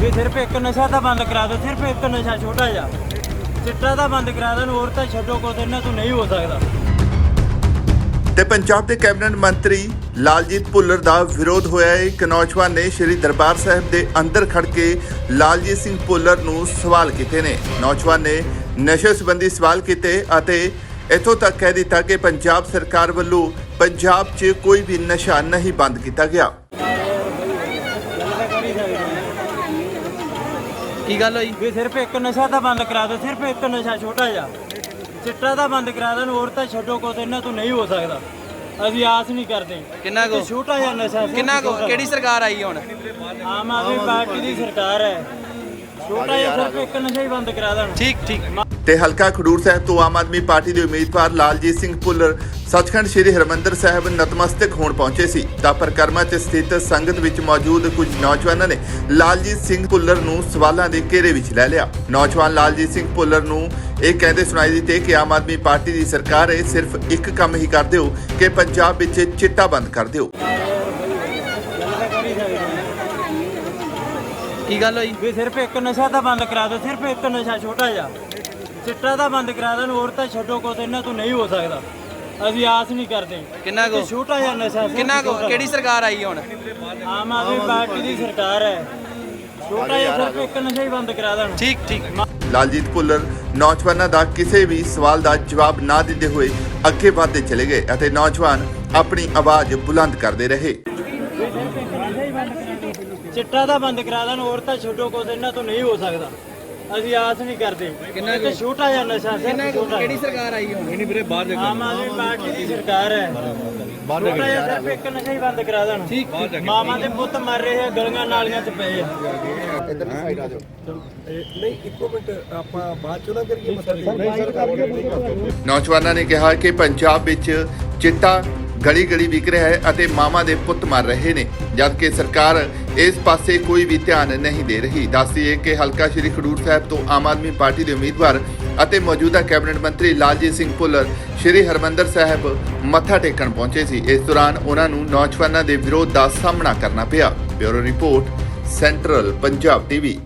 ਵੀ ਸਿਰਫ ਇੱਕ ਨਸ਼ਾ ਤਾਂ ਬੰਦ ਕਰਾ ਦਿਓ, ਸਿਰਫ ਇੱਕ ਨਸ਼ਾ ਛੋਟਾ ਜਿਹਾ। ਚਿੱਟਾ ਤਾਂ ਬੰਦ ਕਰਾ ਦੇਣ, ਹੋਰ ਤਾਂ ਛੱਡੋ ਕੁਛ, ਇਹਨਾਂ ਤੋਂ ਨਹੀਂ ਹੋ ਸਕਦਾ। ਤੇ ਪੰਜਾਬ ਦੇ ਕੈਬਨਿਟ ਮੰਤਰੀ ਲਾਲਜੀਤ ਭੁੱਲਰ ਦਾ ਵਿਰੋਧ ਹੋਇਆ ਹੈ। ਇੱਕ ਨੌਜਵਾਨ ਨੇ ਸ੍ਰੀ ਦਰਬਾਰ ਸਾਹਿਬ ਦੇ ਅੰਦਰ ਖੜ ਕੇ ਲਾਲਜੀਤ ਸਿੰਘ ਭੁੱਲਰ ਨੂੰ ਸਵਾਲ ਕੀਤੇ ਨੇ। ਨੌਜਵਾਨ ਨੇ ਨਸ਼ੇ ਸੰਬੰਧੀ ਸਵਾਲ ਕੀਤੇ ਅਤੇ ਇੱਥੋਂ ਤੱਕ ਕਹਿ ਦਿੱਤਾ ਕਿ ਪੰਜਾਬ ਸਰਕਾਰ ਵੱਲੋਂ ਪੰਜਾਬ 'ਚ ਕੋਈ ਵੀ ਨਸ਼ਾ ਨਹੀਂ ਬੰਦ ਕੀਤਾ ਗਿਆ। ਕੀ ਗੱਲ ਹੋਈ? ਵੀ ਸਿਰਫ ਇੱਕ ਨਸ਼ਾ ਤਾਂ ਬੰਦ ਕਰਾ ਦਿਓ ਸਿਰਫ ਇੱਕ ਨਸ਼ਾ ਛੋਟਾ ਜਿਹਾ। ਚਿੱਟਾ ਤਾਂ ਬੰਦ ਕਰਾ ਦੇਣ ਹੋਰ ਤਾਂ ਛੱਡੋ ਕੁਛ ਇਹਨਾਂ ਤੋਂ ਨਹੀਂ ਹੋ ਸਕਦਾ। ਅਸੀਂ ਆਸ ਨਹੀਂ ਕਰਦੇ। ਕਿੰਨਾ ਕੁ? ਛੋਟਾ ਜਿਹਾ ਨਸ਼ਾ ਸਿਰਫ ਕਿੰਨਾ ਕੁ? ਛੋਟਾ। ਕਿਹੜੀ ਸਰਕਾਰ ਆਈ ਹੁਣ? ਆਮ ਆਦਮੀ ਪਾਰਟੀ ਦੀ ਸਰਕਾਰ ਹੈ। ਛੋਟਾ ਜਿਹਾ ਸਿਰਫ ਇੱਕ ਨਸ਼ਾ ਹੀ ਬੰਦ ਕਰਾ ਦੇਣ। ਠੀਕ ਠੀਕ। ਤੇ ਹਲਕਾ ਖਡੂਰ ਸਾਹਿਬ ਤੋਂ ਆਮ ਆਦਮੀ ਪਾਰਟੀ ਦੇ ਉਮੀਦਵਾਰ ਲਾਲਜੀਤ ਸਿੰਘ ਭੁੱਲਰ ਸੱਚਖੰਡ ਸ੍ਰੀ ਹਰਮੰਦਰ ਸਾਹਿਬ ਨਤਮਸਤਕ ਹੋਣ ਪਹੁੰਚੇ ਸੀ। ਤਾਂ ਪਰਿਕਰਮਾ 'ਚ ਸਥਿਤ ਸੰਗਤ ਵਿੱਚ ਮੌਜੂਦ ਕੁਝ ਨੌਜਵਾਨਾਂ ਨੇ ਲਾਲਜੀਤ ਸਿੰਘ ਭੁੱਲਰ ਨੂੰ ਸਵਾਲਾਂ ਦੇ ਘੇਰੇ ਵਿੱਚ ਲੈ ਲਿਆ। ਨੌਜਵਾਨ ਲਾਲਜੀਤ ਸਿੰਘ ਭੁੱਲਰ ਨੂੰ ਇਹ ਕਹਿੰਦੇ ਸੁਣਾਈ ਦਿੱਤੇ ਕਿ ਆਮ ਆਦਮੀ ਪਾਰਟੀ ਦੀ ਸਰਕਾਰ ਹੈ ਸਿਰਫ ਇੱਕ ਕੰਮ ਹੀ ਕਰ ਦਿਓ ਕਿ ਪੰਜਾਬ ਵਿੱਚ ਚਿੱਟਾ ਬੰਦ ਕਰ ਦਿਓ। ਕੀ ਗੱਲ ਹੋਈ? ਵੀ ਸਿਰਫ ਇੱਕ ਨਸ਼ਾ ਤਾਂ ਬੰਦ ਕਰਾ ਦਿਓ ਸਿਰਫ ਇੱਕ ਨਸ਼ਾ ਛੋਟਾ ਜਿਹਾ। ਚਿੱਟਾ ਤਾਂ ਬੰਦ ਕਰਾ ਦੇਣ ਹੋਰ ਤਾਂ ਛੱਡੋ ਕੁਛ ਇਹਨਾਂ ਤੋਂ ਨਹੀਂ ਹੋ ਸਕਦਾ। ਅਸੀਂ ਆਸ ਨਹੀਂ ਕਰਦੇ। ਕਿੰਨਾ ਕੁ? ਛੋਟਾ ਜਿਹਾ ਨਸ਼ਾ ਸਿਰਫ ਕਿੰਨਾ ਕੁ? ਛੋਟਾ। ਕਿਹੜੀ ਸਰਕਾਰ ਆਈ ਹੁਣ? ਆਮ ਆਦਮੀ ਪਾਰਟੀ ਦੀ ਸਰਕਾਰ ਹੈ। ਛੋਟਾ ਜਿਹਾ ਸਿਰਫ ਇੱਕ ਨਸ਼ਾ ਹੀ ਬੰਦ ਕਰਾ ਦੇਣ। ਠੀਕ ਠੀਕ। ਲਾਲਜੀਤ ਭੁੱਲਰ ਨੌਜਵਾਨਾਂ ਦਾ ਕਿਸੇ ਵੀ ਸਵਾਲ ਦਾ ਜਵਾਬ ਨਾ ਦਿੰਦੇ ਹੋਏ ਅੱਗੇ ਵਧਦੇ ਚਲੇ ਗਏ ਅਤੇ ਨੌਜਵਾਨ ਆਪਣੀ ਆਵਾਜ਼ ਬੁਲੰਦ ਕਰਦੇ ਰਹੇ। ਚਿੱਟਾ ਤਾਂ ਬੰਦ ਕਰਾ ਦੇਣ ਹੋਰ ਤਾਂ ਛੱਡੋ ਕੁਛ ਇਹਨਾਂ ਤੋਂ ਨਹੀਂ ਹੋ ਸਕਦਾ। ਅਸੀਂ ਆਸ ਨਹੀਂ ਕਰਦੇ। ਕਿੰਨਾ ਕੁ? ਛੋਟਾ ਜਿਹਾ ਨਸ਼ਾ ਕੁ ਛੋਟਾ ਕਿਹੜੀ ਸਰਕਾਰ ਆਈ ਹੁਣ? ਆਮ ਆਦਮੀ ਪਾਰਟੀ ਦੀ ਸਰਕਾਰ ਹੈ। ਛੋਟਾ ਜਿਹਾ ਸਿਰਫ ਇੱਕ ਨਸ਼ਾ ਹੀ ਬੰਦ ਕਰਾ ਦੇਣ। ਠੀਕ ਮਾਮਾ ਦੇ ਪੁੱਤ ਮਰ ਰਹੇ ਆ ਗਲੀਆਂ ਨਾਲੀਆਂ 'ਚ ਪਏ ਆ। ਨਹੀਂ ਇੱਕੋ ਮਿੰਟ ਆਪਾਂ ਬਾਅਦ ਚੋਂ ਨਾ ਕਰੀਏ ਮਤਲਬ ਨੌਜਵਾਨਾਂ ਨੇ ਕਿਹਾ ਕਿ ਪੰਜਾਬ ਵਿੱਚ ਚਿੱਟਾ ਗਲੀ ਗਲੀ ਵਿਕ ਰਿਹਾ ਹੈ ਅਤੇ ਮਾਮਾ ਦੇ ਪੁੱਤ ਮਰ ਰਹੇ ਨੇ, ਜਦਕਿ ਸਰਕਾਰ ਇਸ ਪਾਸੇ ਕੋਈ ਵੀ ਧਿਆਨ ਨਹੀਂ ਦੇ ਰਹੀ। ਦੱਸਦੀਏ ਕਿ ਹਲਕਾ ਸ਼੍ਰੀ ਖਡੂਰ ਸਾਹਿਬ ਤੋਂ ਆਮ ਆਦਮੀ ਪਾਰਟੀ ਦੇ ਉਮੀਦਵਾਰ ਅਤੇ ਮੌਜੂਦਾ ਕੈਬਨਿਟ ਮੰਤਰੀ ਲਾਲਜੀਤ ਸਿੰਘ ਭੁੱਲਰ, ਸ਼੍ਰੀ ਹਰਮੰਦਰ ਸਾਹਿਬ ਮੱਥਾ ਟੇਕਣ ਪਹੁੰਚੇ ਸੀ। ਇਸ ਦੌਰਾਨ ਉਹਨਾਂ ਨੂੰ ਨੌਜਵਾਨਾਂ ਦੇ ਵਿਰੋਧ ਦਾ ਸਾਹਮਣਾ ਕਰਨਾ ਪਿਆ। Bureau report, central Punjab TV.